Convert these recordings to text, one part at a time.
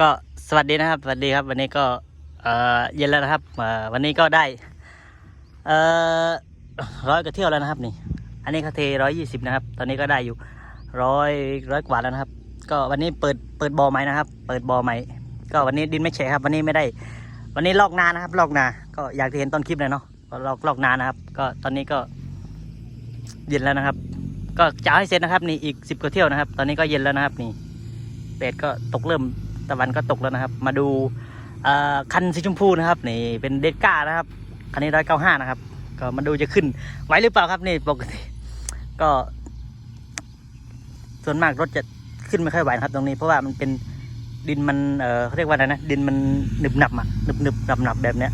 ก็สวัสดีนะครับสวัสดีครับ วันนี้ก็เอ่อเย็นแล้วนะครับเอ่อวันนี้ก็ได้เอ่อร้อยกระเที่ยวแล้วนะครับนี่ อันนี้เขาเทร้อยยี่สิบนะครับ ตอนนี้ก็ได้อยู่ร้อยร้อยกว่าแล้วนะครับ ก็วันนี้เปิดเปิดบ่อใหม่นะครับ เปิดบ่อใหม่ ก็วันนี้ดินไม่แฉะครับ วันนี้ไม่ได้ วันนี้ลอกนานะครับ ลอกนา ก็อยากจะเห็นต้นคลิปเลยเนาะก็ลอกลอกนานะครับ ก็ตอนนี้ก็เย็นแล้วนะครับ ก็จะเอาให้เสร็จนะครับ นี่อีกสิบกว่าเที่ยวนะครับ ตอนนี้ก็เย็นแล้วนะครับ นี่เป็ดก็ตกเริ่ม ตะวันก็ตกแล้วนะครับ มาดูคันสีชมพูนะครับนี่เป็นเดก้านะครับคันนี้ร้อยเก้าห้านะครับ ก็มาดูจะขึ้นไหวหรือเปล่าครับนี่ปกติก็ ส่วนมากรถจะขึ้นไม่ค่อยไหวนะครับตรงนี้ เพราะว่ามันเป็นดินมันเออเขาเรียกว่าอะไรนะดินมันหนึบหนับอะหนึบหนึบหนับหนับแบบเนี้ย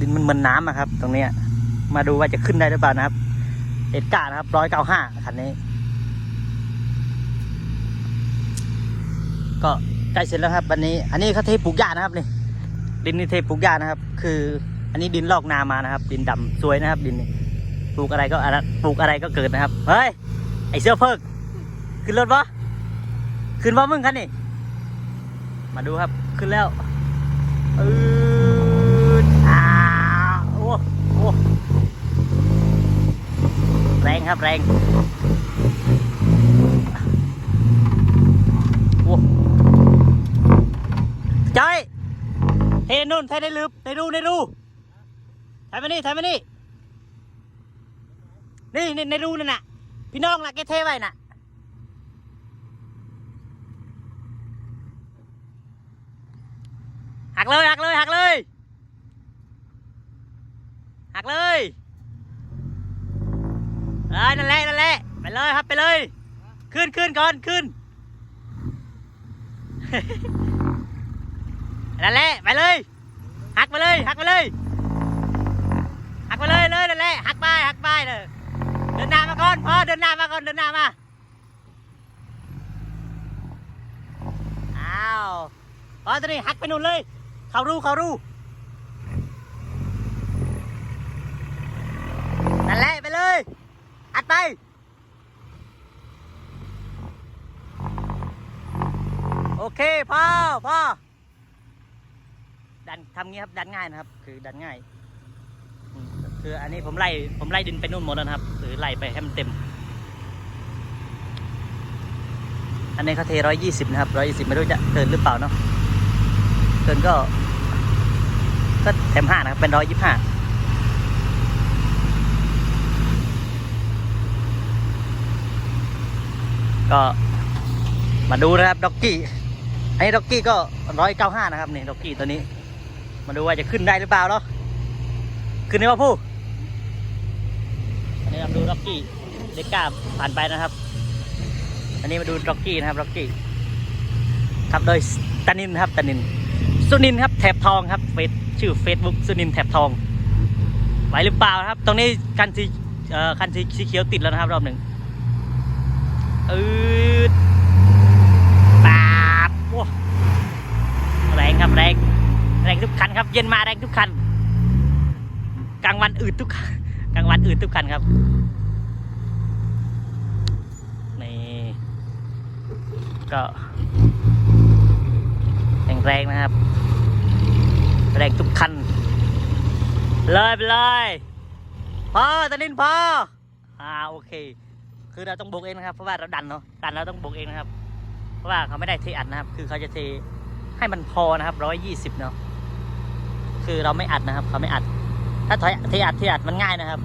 ดินมันเหมือนน้ำอะครับ ตรงเนี้ยมาดูว่าจะขึ้นได้หรือเปล่านะครับเดก้านะครับร้อยเก้าห้าคันนี้ ก็ ใกล้เสร็จแล้วครับวันนี้ อันนี้เขาเทปลูกหญ้านะครับนี่ดินนี่เทปลูกหญ้านะครับ คือ อันนี้ดินลอกนามานะครับ ดินดำสวยนะครับ ดินนี่ปลูกอะไรก็อะไรปลูกอะไรก็เกิดนะครับเฮ้ยไอเสื้อเพิกขึ้นรถปะขึ้นปะมึงคันนี่มาดูครับขึ้นแล้วอืดอ้าวโอ้โอ้แรงครับแรงโอ้ จอย เทนู่นเทได้ลืบในรูในรูถ่ายมานี่ถ่ายมานี่นี่ในในรูนั่นน่ะ พี่น้องน่ะแกเทไว้น่ะหักเลยหักเลยหักเลยหักเลยเอ้ยนั่นแหละนั่นแหละไปเลยครับไปเลย ขึ้นขึ้นก่อนขึ้น นั่นแหละไปเลยหักไปเลยหักไปเลยหักไปเลยเลยนั่นแหละหักไปหักไปเลยเดินหน้ามาก่อนพ่อเดินหน้ามาก่อนเดินหน้ามาอ้าวพอตอนนี้หักไปนู่นเลย เขารู้เขารู้นั่นแหละไปเลยหัดไปโอเคพ่อพ่อ ดันทำงี้ครับ ดันง่ายนะครับ คือดันง่าย คืออันนี้ผมไล่ผมไล่ดินไปนู่นหมดแล้วนะครับคือไล่ไปให้มันเต็ม อันนี้เขาเทร้อยยี่สิบนะครับร้อยยี่สิบไม่รู้จะเกินหรือเปล่าเนาะเกินก็ ก็เต็มห้านะครับ เป็นร้อยยี่ห้าก็มาดูนะครับด็อกกี้อันนี้ด็อกกี้ก็ร้อยเก้าห้านะครับนี่ด็อกกี้ตัวนี้ มาดูว่าจะขึ้นได้หรือเปล่าเนาะขึ้นได้ป่ะผู้อันนี้เราดูด็อกกี้เด็กก้าผ่านไปนะครับ อันนี้มาดูด็อกกี้นะครับด็อกกี้ครับโดยตานินครับตานิน สุนินครับแถบทองครับเฟซชื่อเฟซบุ๊กสุนินแถบทองไหวหรือเปล่าครับ ตรงนี้คันสีคันสีสีเขียวติดแล้วนะครับรอบหนึ่งอืดปาบโอ้แรงครับแรง แรงทุกคันครับ เย็นมาแรงทุกคัน กลางวันอืดทุกคันกลางวันอืดทุกคันครับนี่ก็แรงแรงนะครับ แรงทุกคัน เลยไปเลยพอตะนินพออ่าโอเค คือเราต้องบกเองนะครับเพราะว่าเราดันเนาะดันเราต้องบกเองนะครับ เพราะว่าเขาไม่ได้เทอัดนะครับ คือเขาจะเทให้มันพอนะครับร้อยยี่สิบเนาะ คือเราไม่อัดนะครับเขาไม่อัด ถ้าถอยเทอัดเทอัดมันง่ายนะครับ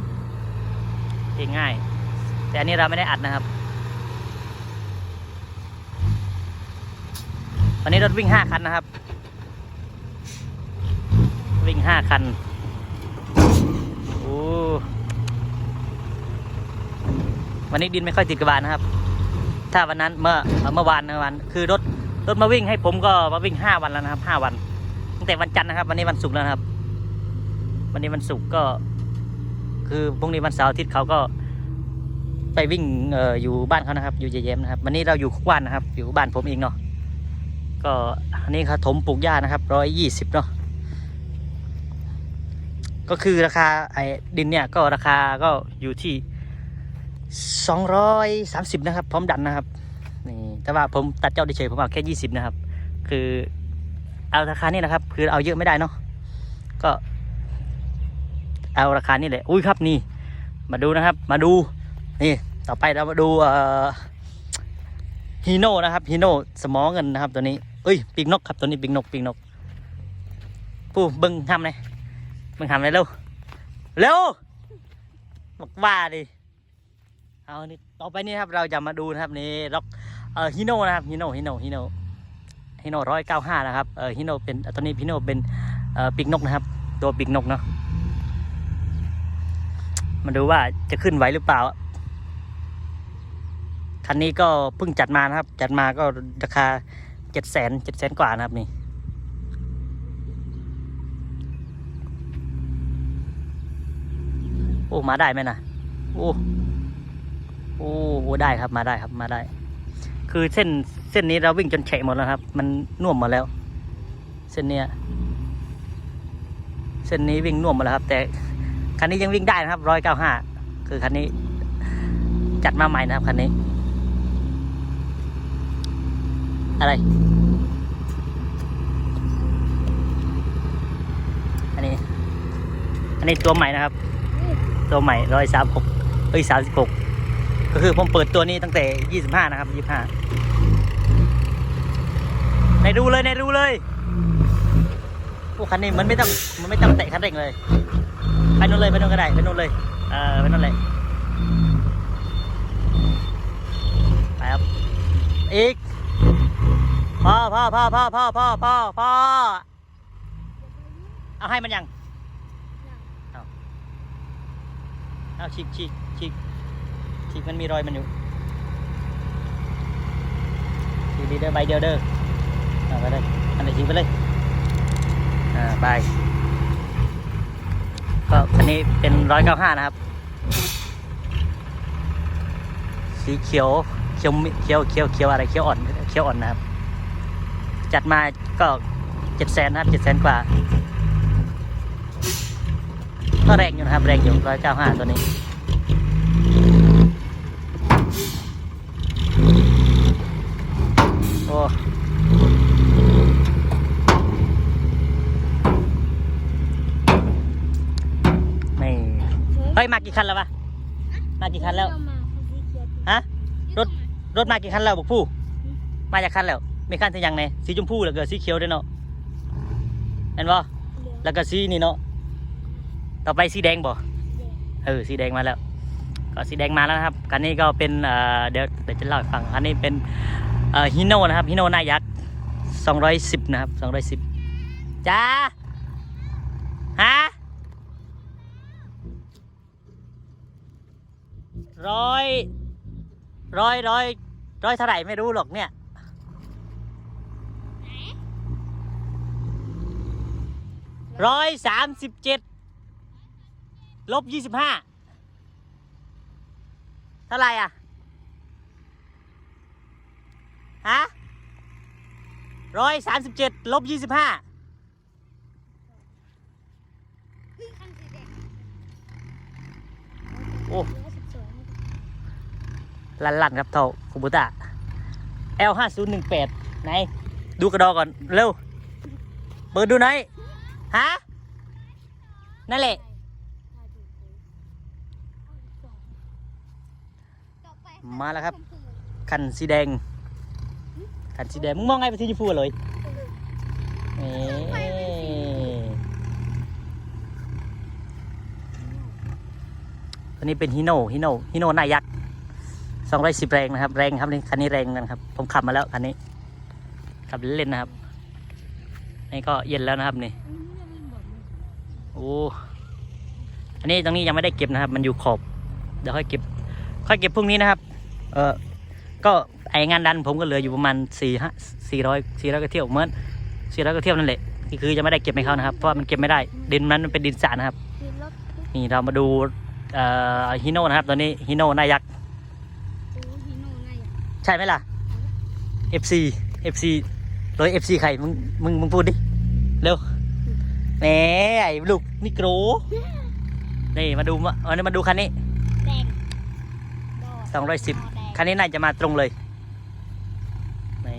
เทง่าย แต่อันนี้เราไม่ได้อัดนะครับวันนี้รถวิ่งห้าคันนะครับ วิ่งห้าคันโอ้วันนี้ดินไม่ค่อยติดกระบาลนะครับ ถ้าวันนั้นเมื่อเมื่อวานเมื่อวานคือรถรถมาวิ่งให้ผมก็มาวิ่งห้าวันแล้วนะครับห้าวัน แต่วันจันทร์นะครับ วันนี้วันศุกร์แล้วนะครับ วันนี้วันศุกร์ก็ คือพรุ่งนี้วันเสาร์อาทิตย์เขาก็ ไปวิ่งอออยู่บ้านเขานะครับ อยู่เยเยมนะครับ วันนี้เราอยู่คุกวันนะครับ อยู่บ้านผมเองเนาะก็อันนี้ครับถมปลูกหญ้านะครับร้อยยี่สิบเนาะก็คือราคาไอ้ดินเนี่ยก็ราคาก็อยู่ที่สองร้อยสามสิบนะครับ พร้อมดันนะครับนี่แต่ว่าผมตัดเจ้าเฉยผมเอาแค่ยี่สิบนะครับ คือ เอาราคานี่นะครับ คือเอาเยอะไม่ได้เนาะก็ เอาราคานี่แหละอุ้ยครับนี่ มาดูนะครับ มาดูนี่ต่อไปเรามาดูฮีโน่นะครับฮีโน่สมอเงินนะครับตัวนี้เอ้ยปีกนกครับตัวนี้ปีกนกปีกนกปูเบิ้งทำเลยเบิ้งทำเลยเร็วเร็วบอกว่าดิเอานี่ต่อไปนี่ครับเราจะมาดูนะครับนี่ล็อกเอ่อฮีโน่นะครับฮีโน่ฮีโน่ฮีโน่ ฮีโน่ร้อยเก้าห้านะครับเออฮีโน่เป็นตัวนี้ฮีโน่เป็นเออปีกนกนะครับ ตัวปีกนกเนาะมาดูว่าจะขึ้นไหวหรือเปล่า คันนี้ก็เพิ่งจัดมานะครับ จัดมาก็ราคาเจ็ดแสนเจ็ดแสนกว่านะครับนี่โอ้ มาได้ไหมนะโอ้ โอ้โอ้ได้ครับ มาได้ครับ มาได้ คือเส้นเส้นนี้เราวิ่งจนเฉะหมดแล้วครับ มันน่วมหมดแล้ว เส้นเนี้ยเส้นนี้วิ่งน่วมหมดแล้วครับ แต่คันนี้ยังวิ่งได้นะครับร้อยเก้าห้าคือคันนี้ จัดมาใหม่นะครับคันนี้ อะไร อันนี้ อันนี้ตัวใหม่นะครับ ตัวใหม่ร้อยสามหกเอ้ยสามสิบหก ก็คือผมเปิดตัวนี้ตั้งแต่ยี่สิบห้านะครับยี่สิบห้าในดูเลยในดูเลยพวกคันนี้มันไม่ต้องมันไม่ต้องเตะคันเร่งเลย ไปนู่นเลยไปนู่นก็ได้ไปนู่นเลยเออไปนู่นเลยไปครับอีกพ่อพ่อพ่อพ่อพ่อพ่อพ่อพ่อเอาให้มันยังเอาเอาฉีกฉีกฉีก ฉีกมันมีรอยมันอยู่ฉีกดีเด้อใบเดียวเด้อเอาไปเลยอันไหนฉีกไปเลยอ่าใบก็คันนี้เป็นร้อยเก้าห้านะครับ สีเขียวเขียวมิเขียวเขียวเขียวอะไรเขียวอ่อนเขียวอ่อนนะครับ จัดมาก็เจ็ดแสนนะครับเจ็ดแสนกว่าก็แรงอยู่นะครับ แรงอยู่ร้อยเก้าห้าตัวนี้ โอ้นี่เฮ้ยมากี่คันแล้ววะมากี่คันแล้ว ฮะ รถ รถมากี่คันแล้วบอกผู้ มาจากคันแล้วมีคันที่ยังไงสีชมพูแล้วก็สีเขียวด้วยเนาะเห็นบ่แล้วก็สีนี่เนาะ ต่อไปสีแดงบ่เออสีแดงมาแล้ว ก็สีแดงมาแล้วนะครับ คันนี้ก็เป็นเอ่อเดี๋ยวเดี๋ยวจะเล่าให้ฟัง คันนี้เป็นเอ่อฮิโน่นะครับฮิโน่หน้ายักษ์สองร้อยสิบนะครับสองร้อยสิบจ้า ฮะ ร้อย ร้อยร้อยร้อยเท่าไหร่ไม่รู้หรอกเนี่ยร้อยสามสิบเจ็ดลบยี่สิบห้าเท่าไหร่อะฮะร้อยสามสิบเจ็ดลบยี่สิบห้าโอ้ ลันลันครับเท่าคุบุตะ L ห้าศูนย์หนึ่งแปดไหน ดูกระดอก่อน เร็ว เปิดดูหน่อยฮะ นั่นแหละมาแล้วครับ คันสีแดง คันสีแดง มึงมองไงไปที่ยูฟูเลยเอ๊ตัวนี้เป็นฮิโน่ฮิโน่ฮิโน่นายักษ์ สองร้อยสิบแรงนะครับ แรงครับนี่คันนี้แรงนะครับ ผมขับมาแล้วคันนี้ ขับเล่นๆนะครับ นี่ก็เย็นแล้วนะครับนี่ โอ้ อันนี้ตรงนี้ยังไม่ได้เก็บนะครับ มันอยู่ขอบ เดี๋ยวค่อยเก็บ ค่อยเก็บพรุ่งนี้นะครับ เออก็ไองานดันผมก็เหลืออยู่ประมาณสี่ห้าสี่ร้อยสี่ร้อยกระเที่ยวเหมือนสี่ร้อยกระเที่ยวนั่นแหละนี่คือจะไม่ได้เก็บให้เขานะครับ เพราะว่ามันเก็บไม่ได้ ดินนั้นมันเป็นดินสระนะครับ นี่เรามาดูเอ่อฮิโน่นะครับ ตอนนี้ฮิโน่หนายักษ์ใช่ไหมล่ะ FC FC ร้อย FC ใครมึงมึงมึงพูดดิ เร็วแหมไอ้ลูกนี่โกรนี่มาดูมาเอานี่มาดูคันนี้สองร้อยสิบคันนี้น่าจะมาตรงเลยนี่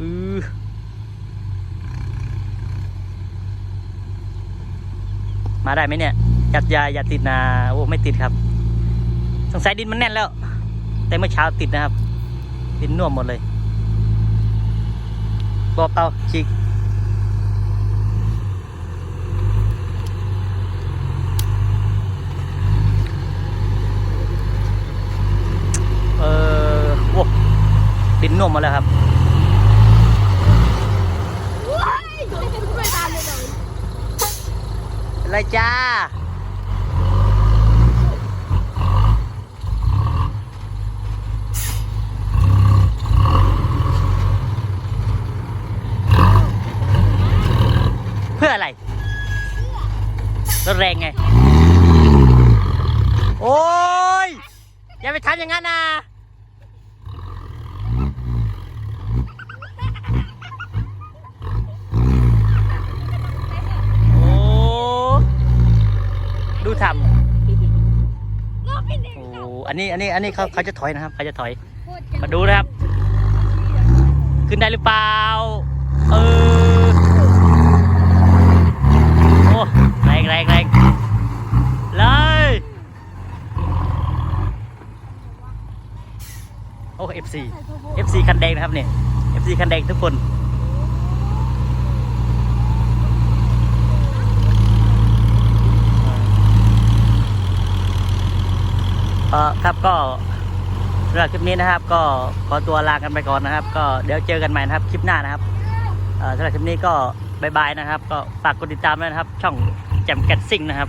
อือมาได้ไหมเนี่ยหยัดยาอย่าติดนะโอ้ไม่ติดครับ สงสัยดินมันแน่นแล้ว แต่เมื่อเช้าติดนะครับดินน่วมหมดเลยบอบเตาฉีกเออโอ้ดินน่วมหมาแล้วครับว้ายไม่ตามเลยเลยอะไรจ้า เพื่ออะไรรถ แรงไง โอ้ย อย่าไปทำอย่างนั้นนะโอ้ดูทำโอ้อันนี้อันนี้อันนี้เขาเขาจะถอยนะครับเขาจะถอย มาดูนะครับ ขึ้นได้หรือเปล่า เออ โอ้แรงแรงแรงเลย โอ้ FC FC คันแดงนะครับเนี่ย FC คันแดงทุกคนเออครับก็สำหรับคลิปนี้นะครับ ก็ขอตัวลากันไปก่อนนะครับ ก็เดี๋ยวเจอกันใหม่นะครับคลิปหน้านะครับสำหรับคลิปนี้ก็บายบายนะครับ ก็ฝากกดติดตามด้วยนะครับ ช่องแจมแกตซิ่งนะครับ